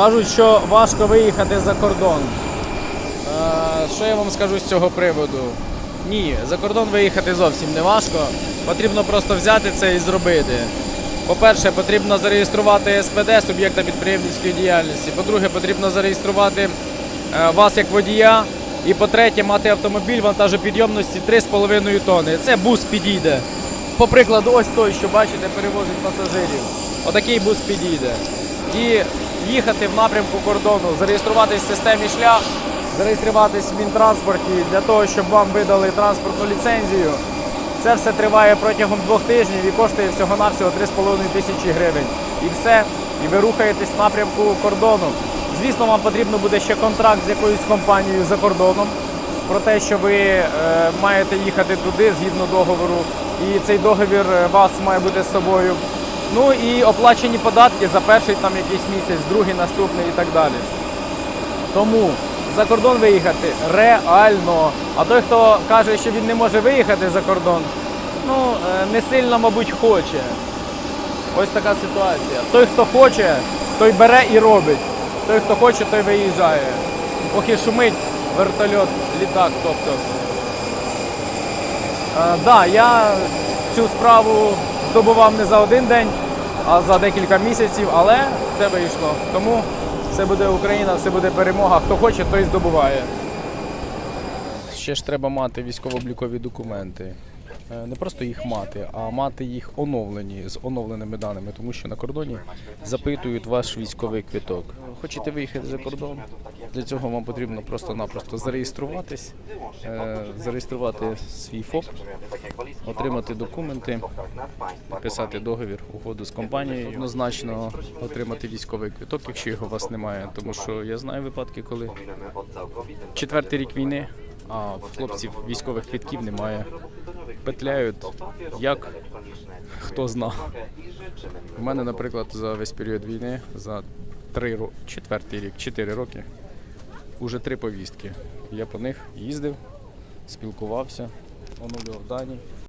Кажуть, що важко виїхати за кордон. Е, Що я вам скажу з цього приводу? Ні, за кордон виїхати зовсім не важко. Потрібно просто взяти це і зробити. По-перше, потрібно зареєструвати СПД суб'єкта підприємницької діяльності. По-друге, потрібно зареєструвати е, вас як водія. І по-третє, мати автомобіль вантажопідйомності 3,5 тонни. Це бус підійде. По прикладу, ось той, що бачите, перевозить пасажирів. Отакий бус підійде. І їхати в напрямку кордону, зареєструватись в системі шлях, зареєструватись в Мінтранспорті для того, щоб вам видали транспортну ліцензію. Це все триває протягом двох тижнів і коштує всього-навсього 3,5 тисячі гривень. І все, і ви рухаєтесь в напрямку кордону. Звісно, вам потрібно буде ще контракт з якоюсь компанією за кордоном про те, що ви е, маєте їхати туди згідно договору, і цей договір е, вас має бути з собою. Ну і оплачені податки за перший там якийсь місяць, другий, наступний і так далі. Тому за кордон виїхати реально. А той, хто каже, що він не може виїхати за кордон, ну е, не сильно, мабуть, хоче. Ось така ситуація. Той, хто хоче, той бере і робить. Той, хто хоче, той виїжджає. Поки шумить вертольот, літак, тобто. Е, да, я цю справу здобував не за один день, а за декілька місяців, але це вийшло. Тому все буде Україна, все буде перемога. Хто хоче, той здобуває. Ще ж треба мати військово-облікові документи. Е, Не просто їх мати, а мати їх оновлені з оновленими даними, тому що на кордоні запитують ваш військовий квиток. Хочете виїхати за кордон? Для цього вам потрібно просто-напросто зареєструватись, е, зареєструвати свій ФОП, отримати документи, підписати договір, угоду з компанією, однозначно отримати військовий квиток, якщо його у вас немає. Тому що я знаю випадки, коли четвертий рік війни, а в хлопців військових квітків немає. Петляють як хто зна. У мене, наприклад, за весь період війни, за три роки, четвертий рік, чотири роки, уже три повістки. Я по них їздив, спілкувався, оновлював дані.